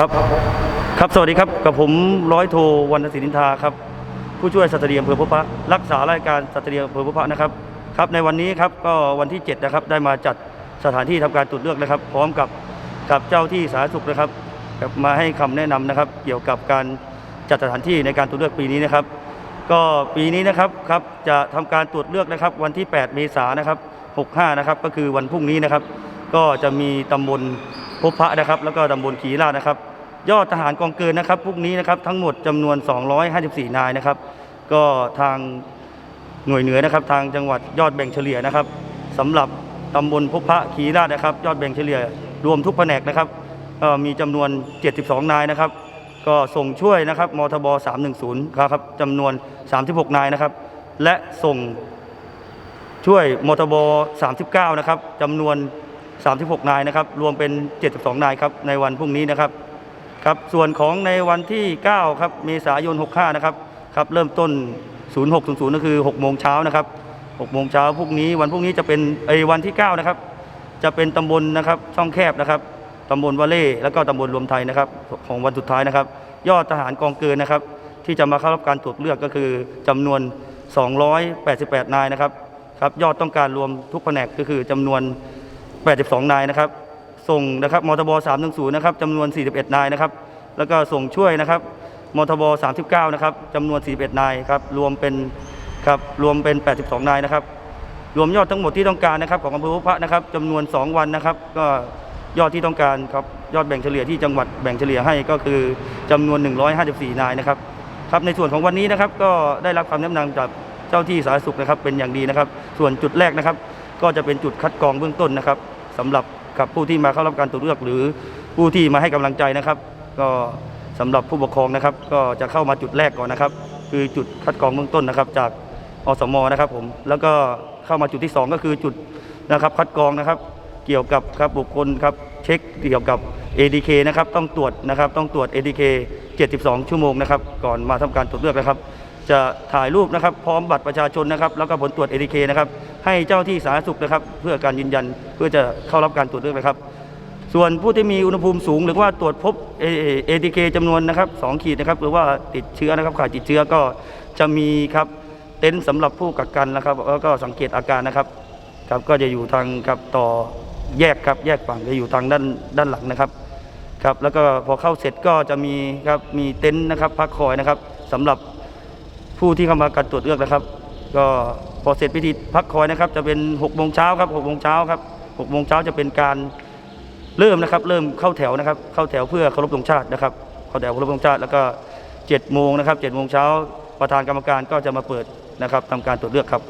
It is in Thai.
ครับครับสวัสดีครับกับผมร้อยโทวรรณศิรินทาครับผู้ช่วยสัตว์เดียอำเภอพบพระรักษารายการสัตว์เดียอำเภอพบพระนะครับครับในวันนี้ครับก็วันที่ 7 นะครับ ได้มาจัดสถานที่ทำการตรวจเลือกนะครับ พร้อมกับกับเจ้าที่สาธารณสุขนะครับกับมาให้คำแนะนำนะครับ เกี่ยวกับการจัดสถานที่ในการตรวจเลือกปีนี้นะครับ ก็ปีนี้นะครับครับจะทำการตรวจเลือกนะครับ วันที่ 8 เมษายนนะครับ65นะครับก็คือวันพรุ่งนี้นะครับ ก็จะมีตำบล พบพระนะครับ แล้วก็ตำบลขีราชนะครับ ยอดทหารกองเกินนะครับพรุ่งนี้นะครับทั้งหมดจำนวน 254 นายนะครับ ก็ทางหน่วยเหนือนะครับ ทางจังหวัดยอดแบ่งเฉลี่ยนะครับสำหรับตำบลพบพระขีราชนะครับ ยอดแบ่งเฉลี่ย รวมทุกแผนกนะครับก็มีจำนวน 72 นายนะครับ ก็ส่งช่วยนะครับมทบ 310 ครับจำนวน 36 นายนะครับ และส่งช่วยมทบ 39 นะครับจำนวน 36 นายนะครับ รวมเป็น 72 นายครับในวันพรุ่งนี้นะครับครับส่วนของในวันที่ 9 ครับเมษายน 65 นะครับครับเริ่มต้น 0600ก็คือ6โมงเช้านะครับ6โมงเช้าพรุ่งนี้วันพรุ่งนี้จะเป็นไอ้วันที่ 9 นะครับ จะเป็นตำบลนะครับช่องแคบนะครับตำบลวาเล่แล้วก็ตำบลรวมไทยนะครับ ของวันสุดท้ายนะครับ ยอดทหารกองเกินนะครับ ที่จะมาเข้ารับการตรวจเลือกก็คือจำนวน 288 นายนะครับครับยอดต้องการรวมทุกแผนกก็คือจำนวน 82 นายนะครับ ส่งนะครับมทบ 310 นะครับจำนวน 41 นายนะครับ แล้วก็ส่งช่วยนะครับมทบ 39 นะครับจำนวน 41 นายครับ รวมเป็นครับ รวมเป็น 82 นายนะครับ รวมยอดทั้งหมดที่ต้องการนะครับของอำเภอพบพระนะครับจำนวน 2 วันนะครับ ก็ยอดที่ต้องการครับ ยอดแบ่งเฉลี่ยที่จังหวัดแบ่งเฉลี่ยให้ก็คือจำนวน 154 นายนะครับ ครับ ในส่วนของวันนี้นะครับก็ได้รับคำแนะนำจากเจ้าที่สาธารณสุขนะครับเป็นอย่างดีนะครับ ส่วนจุดแรกนะครับ ก็จะเป็นจุดคัดกรองเบื้องต้นนะครับสำหรับกับผู้ที่มาเข้ารับการตรวจเลือกหรือผู้ที่มาให้กำลังใจนะครับ ก็สำหรับผู้ปกครองนะครับ ก็จะเข้ามาจุดแรกก่อนนะครับ คือจุดคัดกรองเบื้องต้นนะครับ จากอสมนะครับผมแล้วก็เข้ามาจุดที่สองก็คือจุดนะครับคัดกรองนะครับ เกี่ยวกับครับบุคคลครับเช็คเกี่ยวกับ ADK นะครับต้องตรวจนะครับต้องตรวจ ADK 72 ชั่วโมงนะครับก่อนมาทำการตรวจเลือกนะครับ จะถ่ายรูปนะครับ พร้อมบัตรประชาชนนะครับ แล้วก็ผลตรวจ ADK นะครับ ให้เจ้าที่สาธารณสุขนะครับ เพื่อการยืนยันเพื่อจะเข้ารับการตรวจเลือกนะครับ ส่วนผู้ที่มีอุณหภูมิสูง หรือว่าตรวจพบ ADK จำนวนนะครับ2ขีดนะครับ หรือว่าติดเชื้อนะครับขาดติดเชื้อก็จะมีครับเต็นท์สำหรับผู้กักกันนะครับแล้วก็สังเกตอาการนะครับครับก็จะอยู่ทางครับต่อแยกครับแยกฝั่งจะอยู่ทางด้านด้านหลังนะครับครับแล้วก็พอเข้าเสร็จก็จะมีครับมีเต็นท์นะครับพักคอยนะครับสำหรับ ผู้ที่เข้ามาการตรวจเลือกนะครับ ก็พอเสร็จพิธีพักคอยนะครับ จะเป็น6โมงเช้าครับ6โมงเช้าครับ6โมงเช้าจะเป็นการเริ่มนะครับ เริ่มเข้าแถวนะครับ เข้าแถวเพื่อเคารพธงชาตินะครับ เข้าแถวเคารพธงชาติแล้วก็7โมงนะครับ7โมงเช้าประธานกรรมการก็จะมาเปิดนะครับทำการตรวจเลือกครับ